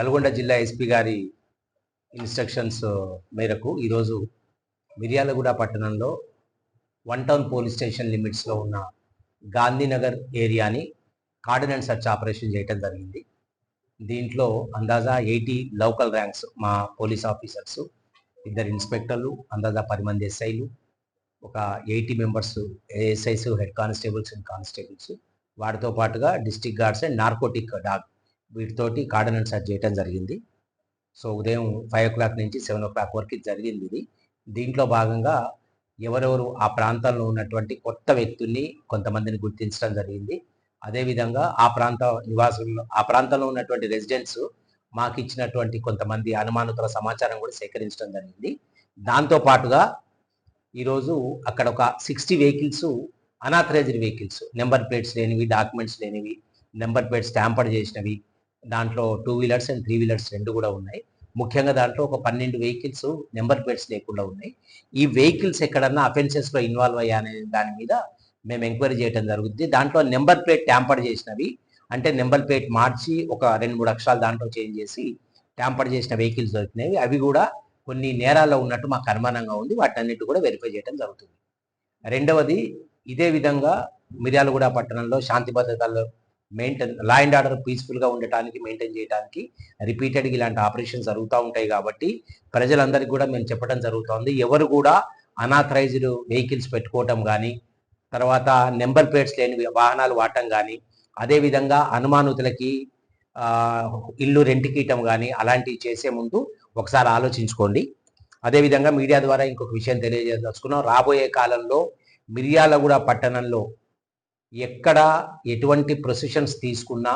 నల్గొండ జిల్లా ఎస్పీ గారి ఇన్స్ట్రక్షన్స్ మేరకు ఈరోజు మిర్యాలగూడ పట్టణంలో వన్ టౌన్ పోలీస్ స్టేషన్ లిమిట్స్లో ఉన్న గాంధీనగర్ ఏరియాని కార్డినెన్స్ సర్చ్ ఆపరేషన్ చేయటం జరిగింది. దీంట్లో అందాజా ఎయిటీ లోకల్ ర్యాంక్స్ మా పోలీస్ ఆఫీసర్స్ ఇద్దరు ఇన్స్పెక్టర్లు అందాజా పది మంది ఎస్ఐలు ఒక eighty members ASIs head constables and constables. వాటితో పాటుగా district guards and narcotic dog వీటితోటి కార్డినెన్స్ సర్చ్ చేయడం జరిగింది. సో ఉదయం ఫైవ్ ఓ క్లాక్ నుంచి సెవెన్ ఓ క్లాక్ వరకు జరిగింది ఇది. దీంట్లో భాగంగా ఎవరెవరు ఆ ప్రాంతాల్లో ఉన్నటువంటి కొత్త వ్యక్తుల్ని కొంతమందిని గుర్తించడం జరిగింది. అదేవిధంగా ఆ ప్రాంత నివాసులు ఆ ప్రాంతంలో ఉన్నటువంటి రెసిడెంట్స్ మాకు ఇచ్చినటువంటి కొంతమంది అనుమానితుల సమాచారం కూడా సేకరించడం జరిగింది. దాంతో పాటుగా ఈరోజు అక్కడ ఒక sixty vehicles unauthorized vehicles number plates లేనివి డాక్యుమెంట్స్ లేనివి నెంబర్ ప్లేట్స్ స్టాంపర్డ్ చేసినవి దాంట్లో two wheelers and three wheelers రెండు కూడా ఉన్నాయి. ముఖ్యంగా దాంట్లో ఒక పన్నెండు వెహికల్స్ నెంబర్ ప్లేట్స్ లేకుండా ఉన్నాయి. ఈ వెహికల్స్ ఎక్కడన్నా అఫెన్సెస్లో ఇన్వాల్వ్ అయ్యా అనే దాని మీద మేము ఎంక్వైరీ చేయడం జరుగుతుంది దాంట్లో నెంబర్ ప్లేట్ ట్యాంపర్ చేసినవి అంటే నెంబర్ ప్లేట్ మార్చి ఒక రెండు మూడు అక్షరాలు దాంట్లో చేంజ్ చేసి ట్యాంపర్ చేసిన వెహికల్స్ దొరికినవి. అవి కూడా కొన్ని నేరాల్లో ఉన్నట్టు మాకు అనుమానంగా ఉంది. వాటన్నిటి కూడా వెరిఫై చేయడం జరుగుతుంది. రెండవది ఇదే విధంగా మిర్యాలగూడ పట్టణంలో శాంతి భద్రతల్లో మెయింటైన్ లా అండ్ ఆర్డర్ పీస్ఫుల్గా ఉండటానికి మెయింటైన్ చేయడానికి రిపీటెడ్గా ఇలాంటి ఆపరేషన్స్ జరుగుతూ ఉంటాయి కాబట్టి ప్రజలందరికీ కూడా మేము చెప్పడం జరుగుతోంది. ఎవరు కూడా అనాథరైజ్డ్ వెహికల్స్ పెట్టుకోవటం కానీ తర్వాత నెంబర్ ప్లేట్స్ లేని వాహనాలు వాడటం కానీ అదేవిధంగా అనుమానుతులకి ఇల్లు రెంట్కి ఇవ్వటం కానీ అలాంటివి చేసే ముందు ఒకసారి ఆలోచించుకోండి. అదేవిధంగా మీడియా ద్వారా ఇంకొక విషయం తెలియజేదలుచుకున్నాం రాబోయే కాలంలో మిర్యాలగూడ పట్టణంలో ఎక్కడ ఎటువంటి ప్రొసిషన్స్ తీసుకున్నా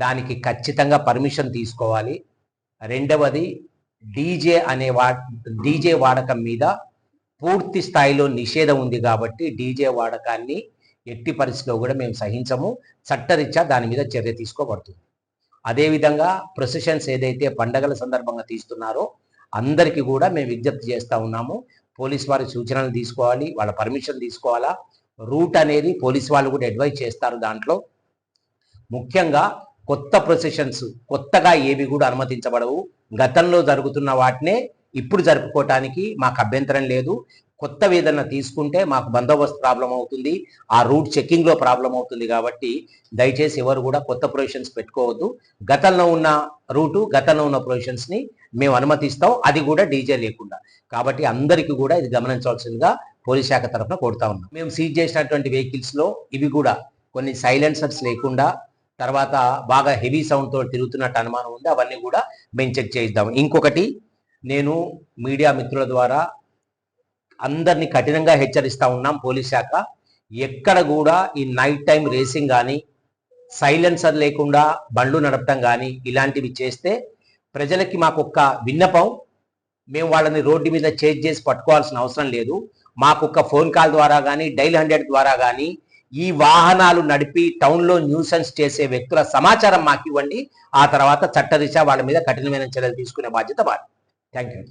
దానికి ఖచ్చితంగా పర్మిషన్ తీసుకోవాలి. రెండవది డీజే అనే వా డీజే వాడకం మీద పూర్తి స్థాయిలో నిషేధం ఉంది కాబట్టి డీజే వాడకాన్ని ఎట్టి పరిస్థితిలో కూడా మేము సహించము. చట్టరీత్యా దాని మీద చర్య తీసుకోబడుతుంది. అదేవిధంగా ప్రొసెషన్స్ ఏదైతే పండగల సందర్భంగా తీస్తున్నారో అందరికీ కూడా మేము విజ్ఞప్తి చేస్తూ ఉన్నాము. పోలీస్ వారి సూచనలు తీసుకోవాలి వాళ్ళ పర్మిషన్ తీసుకోవాలా రూట్ అనేది పోలీస్ వాళ్ళు కూడా అడ్వైజ్ చేస్తారు దాంట్లో. ముఖ్యంగా కొత్త ప్రొసెషన్స్ కొత్తగా ఏవి కూడా అనుమతించబడవు. గతంలో జరుగుతున్న వాటినే ఇప్పుడు జరుపుకోవటానికి మాకు అభ్యంతరం లేదు. కొత్త ఏదైనా తీసుకుంటే మాకు బందోబస్తు ప్రాబ్లం అవుతుంది. ఆ రూట్ చెక్కింగ్లో ప్రాబ్లం అవుతుంది కాబట్టి దయచేసి ఎవరు కూడా కొత్త ప్రొవిషన్స్ పెట్టుకోవద్దు. గతంలో ఉన్న రూటు గతంలో ఉన్న ప్రొవిషన్స్ని మేము అనుమతిస్తాం. అది కూడా డీజే లేకుండా. కాబట్టి అందరికీ కూడా ఇది గమనించవలసిందిగా పోలీస్ శాఖ తరఫున కోరుతా ఉన్నాం. మేము సీజ్ చేసినటువంటి వెహికల్స్లో ఇవి కూడా కొన్ని సైలెన్సర్స్ లేకుండా తర్వాత బాగా హెవీ సౌండ్తో తిరుగుతున్నట్టు అనుమానం ఉంది. అవన్నీ కూడా మేము చెక్ చేయిద్దాం. ఇంకొకటి నేను మీడియా మిత్రుల ద్వారా అందరినీ కఠినంగా హెచ్చరిస్తా ఉన్నాం పోలీస్ శాఖ. ఎక్కడ కూడా ఈ నైట్ టైం రేసింగ్ కానీ సైలెన్సర్ లేకుండా బండ్లు నడపడం కానీ ఇలాంటివి చేస్తే ప్రజలకి మాకు ఒక్క విన్నపం మేము వాళ్ళని రోడ్డు మీద చేజ్ చేసి పట్టుకోవాల్సిన అవసరం లేదు. మాకు ఒక ఫోన్ కాల్ ద్వారా కానీ డైల్ హండ్రెడ్ ద్వారా కానీ ఈ వాహనాలు నడిపి టౌన్లో న్యూసెన్స్ చేసే వ్యక్తుల సమాచారం మాకు ఇవ్వండి ఆ తర్వాత చట్టదిశ వాళ్ళ మీద కఠినమైన చర్యలు తీసుకునే బాధ్యత వారు థ్యాంక్ యూ